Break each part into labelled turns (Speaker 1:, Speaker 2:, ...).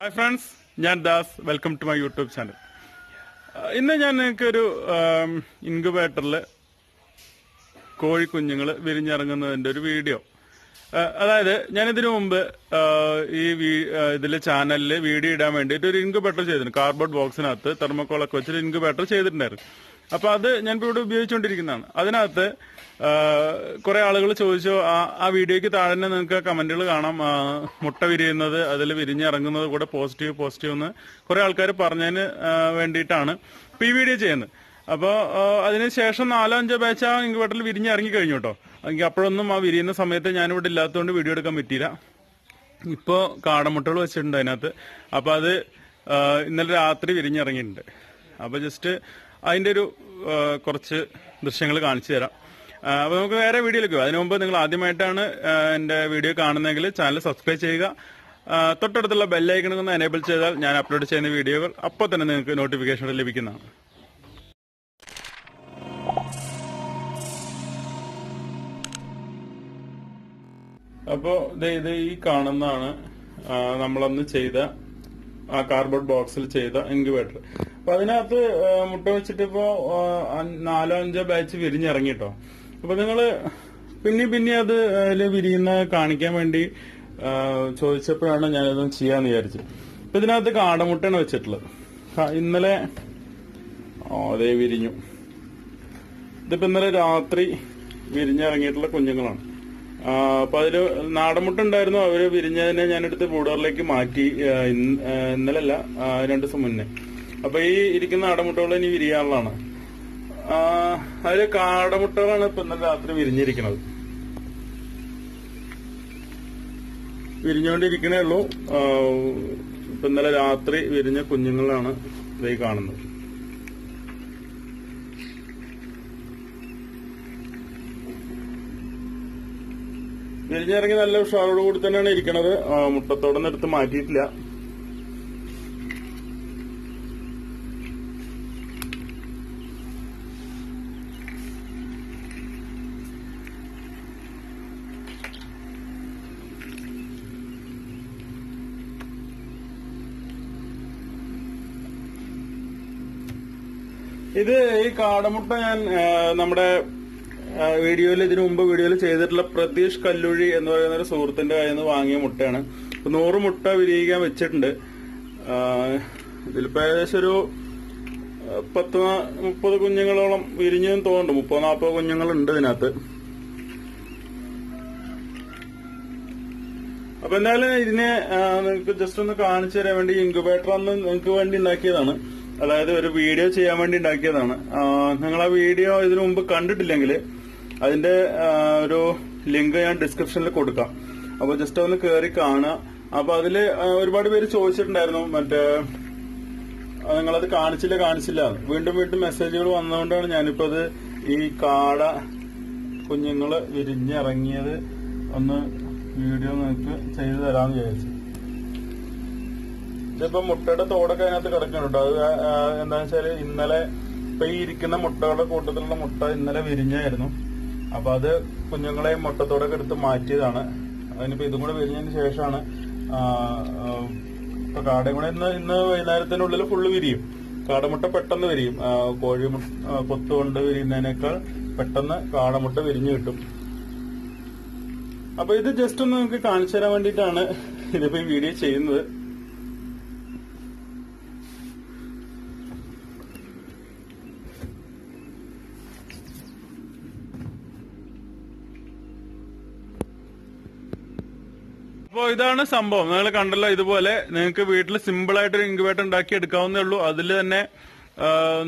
Speaker 1: Hi friends ഞാൻ Das. Welcome to my YouTube channel ഇന്ന് ഞാൻ നിങ്ങൾക്ക് ഒരു ഇൻക്യുബേറ്ററിൽ കോഴിക്കുഞ്ഞുങ്ങൾ വിരിഞ്ഞിറങ്ങുന്നതിന്റെ ഒരു വീഡിയോ അതായത് ഞാനിതിനു മുമ്പ് ഈ ഇതിൽ ചാനലിൽ വീഡിയോ ഇടാൻ വേണ്ടിയിട്ട് ഒരു ഇൻക്യുബേറ്റർ ചെയ്തിട്ടുണ്ട് കാർഡ്ബോർഡ് ബോക്സിനകത്ത് തെർമോക്കോളൊക്കെ വെച്ചിട്ട് ഇൻക്യുബേറ്റർ ചെയ്തിട്ടുണ്ടായിരുന്നു. അപ്പൊ അത് ഞാൻ ഇവിടെ ഉപയോഗിച്ചുകൊണ്ടിരിക്കുന്നതാണ്. അതിനകത്ത് കുറെ ആളുകൾ ചോദിച്ചു ആ വീഡിയോയ്ക്ക് താഴെ തന്നെ നിങ്ങൾക്ക് കമന്റുകൾ കാണാം. മുട്ട വിരിയുന്നത് അതിൽ വിരിഞ്ഞിറങ്ങുന്നത് കൂടെ പോസിറ്റീവ് പോസിറ്റീവ് എന്ന് കുറെ ആൾക്കാർ പറഞ്ഞതിന് വേണ്ടിയിട്ടാണ് ഇപ്പൊ ഈ വീഡിയോ ചെയ്യുന്നത്. അപ്പോൾ അതിനുശേഷം നാലോ അഞ്ചോ ബാച്ച് ആ ഇൻക്യുബേറ്ററിൽ വിരിഞ്ഞിറങ്ങി കഴിഞ്ഞു കേട്ടോ. എനിക്ക് അപ്പോഴൊന്നും ആ വിരിയുന്ന സമയത്ത് ഞാനിവിടെ ഇല്ലാത്തതുകൊണ്ട് വീഡിയോ എടുക്കാൻ പറ്റിയില്ല. ഇപ്പോ കാടമുട്ടകൾ വെച്ചിട്ടുണ്ട് അതിനകത്ത്. അപ്പൊ അത് ഇന്നലെ രാത്രി വിരിഞ്ഞിറങ്ങിയിട്ടുണ്ട്. അപ്പൊ ജസ്റ്റ് അതിന്റെ ഒരു കുറച്ച് ദൃശ്യങ്ങൾ കാണിച്ചു തരാം. അപ്പോൾ അപ്പൊ നമുക്ക് വേറെ വീഡിയോയിലേക്ക് അതിനു മുമ്പ് നിങ്ങൾ ആദ്യമായിട്ടാണ് എന്റെ വീഡിയോ കാണുന്നതെങ്കിൽ ചാനൽ സബ്സ്ക്രൈബ് ചെയ്യുക. തൊട്ടടുത്തുള്ള ബെല്ലൈക്കൺ ഒന്ന് എനേബിൾ ചെയ്താൽ ഞാൻ അപ്ലോഡ് ചെയ്യുന്ന വീഡിയോകൾ അപ്പോൾ തന്നെ നിങ്ങൾക്ക് നോട്ടിഫിക്കേഷൻ ലഭിക്കുന്നതാണ്. അപ്പോ ദേ ഇത് ഈ കാണുന്നതാണ് നമ്മളന്ന് ചെയ്ത ആ കാർഡ്ബോർഡ് ബോക്സിൽ ചെയ്ത ഇൻക്യുബേറ്റർ അപ്പൊ അതിനകത്ത് മുട്ട വെച്ചിട്ട് ഇപ്പോ നാലോ അഞ്ചോ ബാച്ച് വിരിഞ്ഞിറങ്ങിട്ടോ. അപ്പൊ നിങ്ങൾ പിന്നെ പിന്നെ അത് അതിൽ വിരിയുന്ന കാണിക്കാൻ വേണ്ടി ചോദിച്ചപ്പോഴാണ് ഞാനത് ചെയ്യാന്ന് വിചാരിച്ചത്. ഇപ്പൊ ഇതിനകത്ത് കാടമുട്ടയാണ് വെച്ചിട്ടുള്ളത്. ഇന്നലെ ഓ അതേ വിരിഞ്ഞു. ഇതിപ്പോ ഇന്നലെ രാത്രി വിരിഞ്ഞിറങ്ങിയിട്ടുള്ള കുഞ്ഞുങ്ങളാണ്. അപ്പൊ അതിൽ നാടമുട്ട ഉണ്ടായിരുന്നു അവർ വിരിഞ്ഞതിനെ ഞാനെടുത്ത് ബോർഡറിലേക്ക് മാറ്റി ഇന്നലല്ല രണ്ടു ദിവസം മുന്നേ. അപ്പൊ ഈ ഇരിക്കുന്ന ആടമുട്ടകൾ ഇനി വിരിയാനുള്ളതാണ് ആ, അതിൽ കാടമുട്ടകളാണ് ഇപ്പൊ ഇന്നലെ രാത്രി വിരിഞ്ഞിരിക്കുന്നത് വിരിഞ്ഞുകൊണ്ടിരിക്കണേ ഉള്ളൂ. ഇപ്പൊ ഇന്നലെ രാത്രി വിരിഞ്ഞ കുഞ്ഞുങ്ങളാണ് ഇതായി കാണുന്നത്. വിരിഞ്ഞിറങ്ങി നല്ല ഉഷാറോട് കൂടി തന്നെയാണ് ഇരിക്കുന്നത് മുട്ടത്തോടെ നിന്ന് എടുത്ത് മാറ്റിയിട്ടില്ല. ഇത് ഈ കാടമുട്ട ഞാൻ നമ്മുടെ വീഡിയോയിൽ ഇതിനു മുമ്പ് വീഡിയോയിൽ ചെയ്തിട്ടുള്ള പ്രതീഷ് കല്ലുഴി എന്ന് പറയുന്ന ഒരു സുഹൃത്തിന്റെ കയ്യിൽ നിന്ന് വാങ്ങിയ മുട്ടയാണ്. നൂറ് മുട്ട വിരിയിക്കാൻ വെച്ചിട്ടുണ്ട്. ഇതിലിപ്പോ ഏകദേശം ഒരു പത്ത് മുപ്പത് കുഞ്ഞുങ്ങളോളം വിരിഞ്ഞെന്ന് തോന്നുന്നുണ്ട്. മുപ്പത് നാൽപ്പത് കുഞ്ഞുങ്ങളുണ്ട് ഇതിനകത്ത്. അപ്പൊ എന്തായാലും ഇതിനെ നിങ്ങൾക്ക് ജസ്റ്റ് ഒന്ന് കാണിച്ചു തരാൻ വേണ്ടി ഇൻക്യുബേറ്റർ ഒന്ന് നിങ്ങൾക്ക് വേണ്ടി ഉണ്ടാക്കിയതാണ്. അതായത് ഒരു വീഡിയോ ചെയ്യാൻ വേണ്ടി ഉണ്ടാക്കിയതാണ്. നിങ്ങൾ ആ വീഡിയോ ഇതിനു മുമ്പ് കണ്ടിട്ടില്ലെങ്കിൽ അതിന്റെ ഒരു ലിങ്ക് ഞാൻ ഡിസ്ക്രിപ്ഷനിൽ കൊടുക്കാം. അപ്പൊ ജസ്റ്റ് ഒന്ന് കയറി കാണുക. അപ്പൊ അതിൽ ഒരുപാട് പേര് ചോദിച്ചിട്ടുണ്ടായിരുന്നു. മറ്റേ നിങ്ങളത് കാണിച്ചില്ല കാണിച്ചില്ല. വീണ്ടും വീണ്ടും മെസ്സേജുകൾ വന്നതുകൊണ്ടാണ് ഞാനിപ്പോ അത് ഈ കാട കുഞ്ഞുങ്ങൾ വിരിഞ്ഞിറങ്ങിയത് ഒന്ന് വീഡിയോ നിങ്ങൾക്ക് ചെയ്തു തരാമെന്ന് വിചാരിച്ചു. ഇതിപ്പോ മുട്ടയുടെ തോടൊക്കെ അതിനകത്ത് കിടക്കുന്നുണ്ട്. അത് എന്താണെന്ന് വെച്ചാൽ ഇന്നലെ ഇപ്പൊ ഈ ഇരിക്കുന്ന മുട്ടകളുടെ കൂട്ടത്തിലുള്ള മുട്ട ഇന്നലെ വിരിഞ്ഞായിരുന്നു. അപ്പൊ അത് കുഞ്ഞുങ്ങളെ മുട്ടത്തോടൊക്കെ എടുത്ത് മാറ്റിയതാണ്. അതിനിപ്പോ ഇതും കൂടെ വിരിഞ്ഞതിന് ശേഷമാണ് ഇപ്പൊ കാടയും കൂടെ ഇന്ന് ഇന്ന് വൈകുന്നേരത്തിനുള്ളിൽ ഫുള്ള് വിരിയും. കാടമുട്ട പെട്ടെന്ന് വിരിയും. കോഴി കൊത്തുകൊണ്ട് വിരിയുന്നതിനേക്കാൾ പെട്ടെന്ന് കാടമുട്ട വിരിഞ്ഞു കിട്ടും. അപ്പൊ ഇത് ജസ്റ്റ് ഒന്ന് നിങ്ങൾക്ക് കാണിച്ചു തരാൻ വേണ്ടിയിട്ടാണ് ഇതിപ്പോ ഈ വീഡിയോ ചെയ്യുന്നത്. അപ്പോ ഇതാണ് സംഭവം. നിങ്ങൾ കണ്ടല്ലോ ഇതുപോലെ നിങ്ങൾക്ക് വീട്ടിൽ സിമ്പിൾ ആയിട്ട് ഒരു ഇൻക്യുബേറ്റർ ഉണ്ടാക്കി എടുക്കാവുന്നേ ഉള്ളൂ. അതിൽ തന്നെ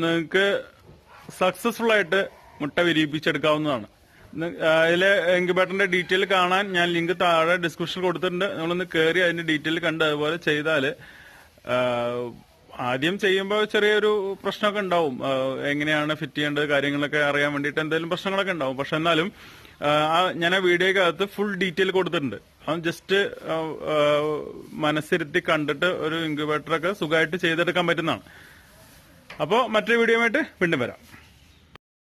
Speaker 1: നിങ്ങൾക്ക് സക്സസ്ഫുൾ ആയിട്ട് മുട്ട വിരിയിപ്പിച്ചെടുക്കാവുന്നതാണ്. അതിലെ ഇൻക്യുബേറ്ററിന്റെ ഡീറ്റെയിൽ കാണാൻ ഞാൻ ലിങ്ക് താഴെ ഡിസ്ക്രിപ്ഷനിൽ കൊടുത്തിട്ടുണ്ട്. നിങ്ങളൊന്ന് കയറി അതിന്റെ ഡീറ്റെയിൽ കണ്ട് അതുപോലെ ചെയ്താൽ ആദ്യം ചെയ്യുമ്പോൾ ചെറിയൊരു പ്രശ്നമൊക്കെ ഉണ്ടാവും. എങ്ങനെയാണ് ഫിറ്റ് ചെയ്യേണ്ടത് കാര്യങ്ങളൊക്കെ അറിയാൻ വേണ്ടിയിട്ട് എന്തെങ്കിലും പ്രശ്നങ്ങളൊക്കെ ഉണ്ടാവും. പക്ഷെ എന്നാലും ഞാൻ ആ വീഡിയോക്കകത്ത് ഫുൾ ഡീറ്റെയിൽ കൊടുത്തിട്ടുണ്ട്. ജസ്റ്റ് മനസ്സിരുത്തി കണ്ടിട്ട് ഒരു ഇൻക്യുബേറ്ററൊക്കെ സുഖമായിട്ട് ചെയ്തെടുക്കാൻ പറ്റുന്നതാണ്. അപ്പോൾ മറ്റൊരു വീഡിയോ ആയിട്ട് വീണ്ടും വരാം.